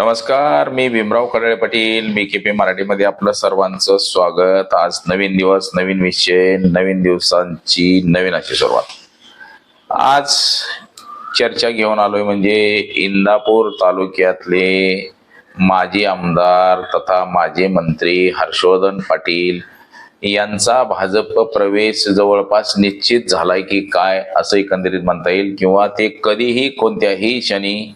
नमस्कार मी भीमराव कडळे पाटील. मी केपी मराठीमध्ये आपलं सर्वांचं स्वागत. आज नवीन दिवस नवीन विषय नवीन दिवसांची नवीन अशी सुरुवात. आज चर्चा घेऊन आलोय म्हणजे इंदापूर तालुक्यातले माजी आमदार तथा माजी मंत्री हर्षवर्धन पाटील यांचा भाजप प्रवेश जवळपास निश्चित झालाय की काय असं एकंदरीत म्हणता येईल? किंवा ते कधीही कोणत्याही क्षणी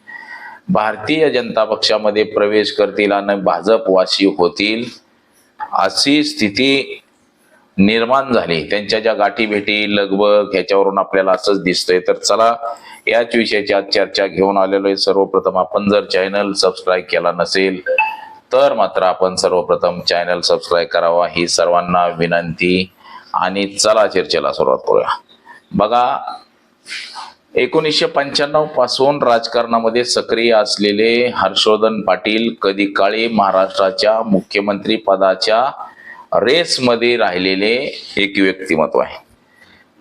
भारतीय जनता पक्षामध्ये प्रवेश करतील आणि भाजपवासी होतील अशी स्थिती निर्माण झाली. त्यांच्या ज्या गाठी भेटी लगबग ह्याच्यावरून आपल्याला असंच दिसतंय. तर चला याच विषयाची आज चर्चा घेऊन आलेलो आहे. सर्वप्रथम आपण जर चॅनल सबस्क्राईब केला नसेल तर मात्र आपण सर्वप्रथम चॅनल सबस्क्राईब करावा ही सर्वांना विनंती. आणि चला चर्चेला सुरुवात करूया. बघा एकोणीसशे पंच्याण्णवपासून राजकारणामध्ये सक्रिय असलेले हर्षवर्धन पाटील कधी काळी महाराष्ट्राच्या मुख्यमंत्री पदाच्या रेसमध्ये राहिलेले एक व्यक्तिमत्व आहे.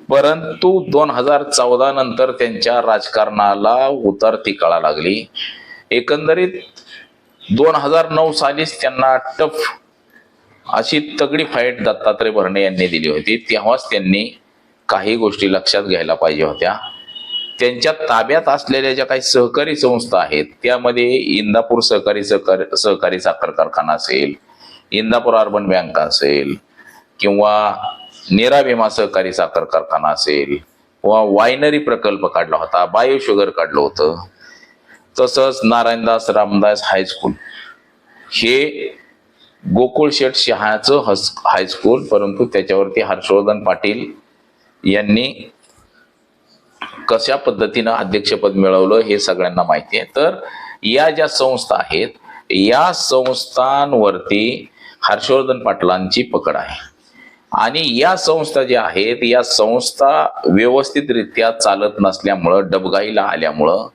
परंतु दोन हजार चौदा नंतर त्यांच्या राजकारणाला उतरती कळा लागली. एकंदरीत दोन हजार नऊ सालीच त्यांना टफ अशी तगडी फाईट दत्तात्रय भरणे यांनी दिली होती. तेव्हाच त्यांनी काही गोष्टी लक्षात घ्यायला पाहिजे होत्या. त्यांच्या ताब्यात असलेल्या ज्या काही सहकारी संस्था आहेत त्यामध्ये इंदापूर सहकारी सहकार सहकारी साखर कारखाना असेल इंदापूर अर्बन बँक असेल किंवा नेरा विमा सहकारी साखर कारखाना असेल किंवा वायनरी प्रकल्प काढला होता बायो शुगर काढलं होतं तसंच नारायणदास रामदास हायस्कूल हे गोकुळ शेठ शहाचं हस हायस्कूल परंतु त्याच्यावरती हर्षवर्धन पाटील यांनी कशा पद्धतीनं अध्यक्षपद मिळवलं हे सगळ्यांना माहिती आहे. तर या ज्या संस्था आहेत या संस्थांवरती हर्षवर्धन पाटलांची पकड आहे. आणि या संस्था ज्या आहेत या संस्था व्यवस्थितरित्या चालत नसल्यामुळं डबघाईला आल्यामुळं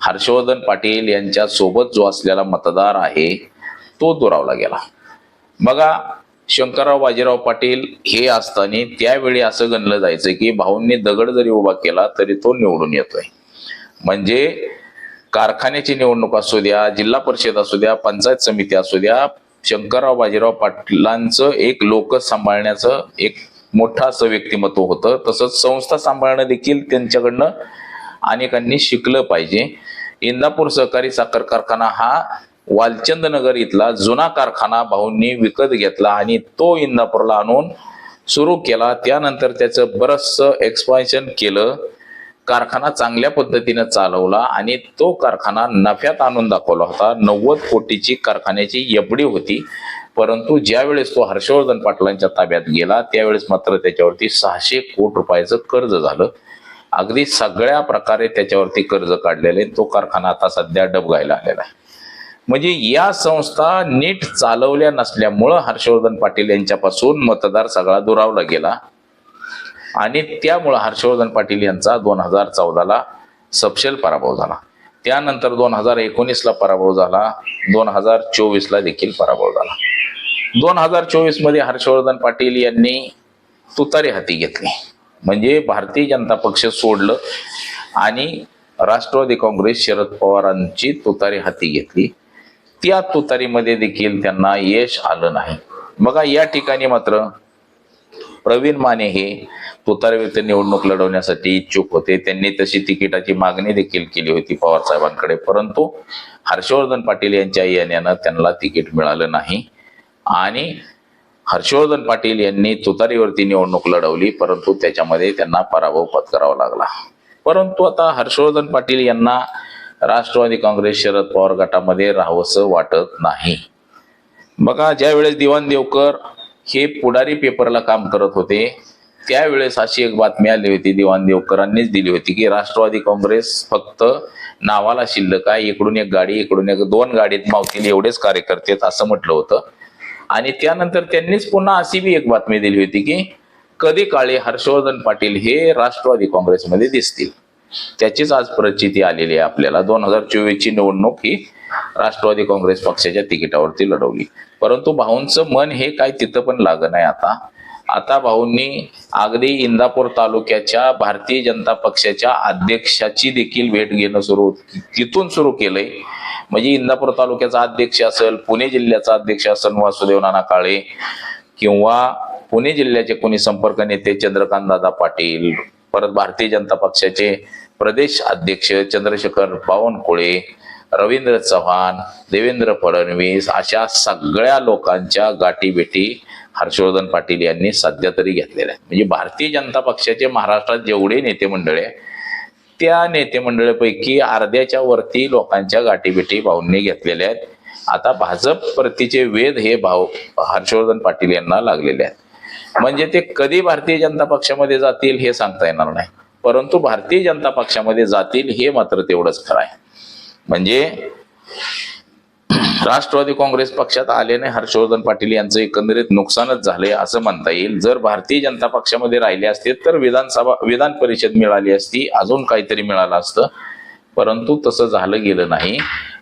हर्षवर्धन पाटील यांच्या सोबत जो असलेला मतदार आहे तो दुरावला गेला. बघा शंकरराव बाजीराव पाटील हे असताना त्यावेळी असं गणलं जायचं की भाऊंनी दगड जरी उभा केला तरी तो निवडून येतोय. म्हणजे कारखान्याची निवडणूक असू द्या जिल्हा परिषद असू द्या पंचायत समिती असू द्या शंकरराव बाजीराव पाटलांचं एक लोक सांभाळण्याचं एक मोठं असं व्यक्तिमत्व होतं. तसंच संस्था सांभाळणं देखील त्यांच्याकडनं अनेकांनी शिकलं पाहिजे. इंदापूर सहकारी साखर कारखाना हा वालचंद नगर इथला जुना कारखाना भाऊंनी विकत घेतला आणि तो इंदापूरला आणून सुरू केला. त्यानंतर त्याचं बरचसं एक्सपान्शन केलं. कारखाना चांगल्या पद्धतीनं चालवला आणि तो कारखाना नफ्यात आणून दाखवला होता. नव्वद कोटीची कारखान्याची एबडी होती. परंतु ज्यावेळेस तो हर्षवर्धन पाटलांच्या ताब्यात गेला त्यावेळेस मात्र त्याच्यावरती सहाशे कोटी रुपयाचं कर्ज झालं. अगदी सगळ्या प्रकारे त्याच्यावरती कर्ज काढलेले तो कारखाना आता सध्या डबगायला आलेला आहे. म्हणजे या संस्था नीट चालवल्या नसल्यामुळं हर्षवर्धन पाटील यांच्यापासून मतदार सगळा दुरावला गेला. आणि त्यामुळं हर्षवर्धन पाटील यांचा दोन हजार चौदाला सपशेल पराभव झाला. त्यानंतर दोन हजार एकोणीसला पराभव झाला. दोन हजार चोवीसला देखील पराभव झाला. दोन हजार चोवीसमध्ये हर्षवर्धन पाटील यांनी तुतारी हाती घेतली. म्हणजे भारतीय जनता पक्ष सोडलं आणि राष्ट्रवादी काँग्रेस शरद पवारांची तुतारी हाती घेतली. त्या तुतारीमध्ये देखील त्यांना यश आलं नाही. बघा या ठिकाणी मात्र प्रवीण माने हे तुतारीविरुद्ध निवडणूक लढवण्यासाठी इच्छुक होते. त्यांनी तशी तिकिटाची मागणी देखील केली होती पवार साहेबांकडे परंतु हर्षवर्धन पाटील यांच्या येण्यानं त्यांना तिकीट मिळालं नाही. आणि हर्षवर्धन पाटील यांनी तुतारीवरती निवडणूक लढवली परंतु त्याच्यामध्ये त्यांना पराभव पत्करावा लागला. परंतु आता हर्षवर्धन पाटील यांना राष्ट्रवादी काँग्रेस शरद पवार गटामध्ये राहावंसं वाटत नाही. बघा ज्या वेळेस दिवाण देवकर हे पुढारी पेपरला काम करत होते त्यावेळेस अशी एक बातमी आली होती दिवाण देवकरांनीच दिली होती की राष्ट्रवादी काँग्रेस फक्त नावाला शिल्लक आहे इकडून एक गाडी इकडून एक दोन गाडीत मावतील एवढेच कार्यकर्ते असं म्हटलं होतं. आणि त्यानंतर त्यांनीच पुन्हा अशी बी एक बातमी दिली होती की कधी काळी हर्षवर्धन पाटील हे राष्ट्रवादी काँग्रेसमध्ये दिसतील? त्याचीच आज प्रचिती आलेली आहे आपल्याला. दोन हजार चोवीसची निवडणूक ही राष्ट्रवादी काँग्रेस पक्षाच्या तिकिटावरती लढवली. परंतु भाऊंचं मन हे काय तिथं पण लागत नाही आता. आता भाऊंनी अगदी इंदापूर तालुक्याच्या भारतीय जनता पक्षाच्या अध्यक्षाची देखील भेट घेणं सुरू तिथून सुरू केलंय. म्हणजे इंदापूर तालुक्याचा अध्यक्ष असेल पुणे जिल्ह्याचा अध्यक्ष असेल वासुदेव नाना काळे किंवा पुणे जिल्ह्याचे कोणी संपर्क नेते चंद्रकांत दादा पाटील परत भारतीय जनता पक्षाचे प्रदेश अध्यक्ष चंद्रशेखर बावनकुळे रवींद्र चव्हाण देवेंद्र फडणवीस अशा सगळ्या लोकांच्या गाठीभेटी हर्षवर्धन पाटील यांनी सध्या तरी घेतलेल्या आहेत. म्हणजे भारतीय जनता पक्षाचे महाराष्ट्रात जेवढे नेते मंडळ आहे त्या नेते मंडळीपैकी अर्ध्याच्या वरती लोकांच्या गाठीभेटी भाऊंनी घेतलेल्या आहेत. आता भाजप प्रतीचे वेध हे भाऊ हर्षवर्धन पाटील यांना लागलेले आहेत. म्हणजे ते कधी भारतीय जनता पक्षामध्ये जातील हे सांगता येणार नाही. परंतु भारतीय जनता पक्षामध्ये जातील हे मात्र तेवढंच खरं आहे. म्हणजे राष्ट्रवादी काँग्रेस पक्षात आल्याने हर्षवर्धन पाटील यांचं एकंदरीत नुकसानच झाले असं म्हणता येईल. जर भारतीय जनता पक्षामध्ये राहिले असते तर विधानसभा विधान परिषद मिळाली असती अजून काहीतरी मिळालं असतं. परंतु तसं झालं गेलं नाही.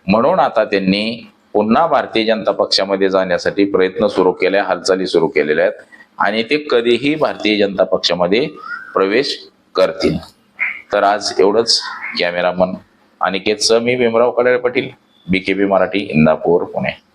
म्हणून आता त्यांनी पुन्हा भारतीय जनता पक्षामध्ये जाण्यासाठी प्रयत्न सुरू केले हालचाली सुरू केलेल्या आहेत. आणि ते कधीही भारतीय जनता पक्षामध्ये प्रवेश करतील. तर आज एवढंच कॅमेरामन अनिकेत मी भीमराव कडाळे पाटील पी मराठी इंदापूर पुणे.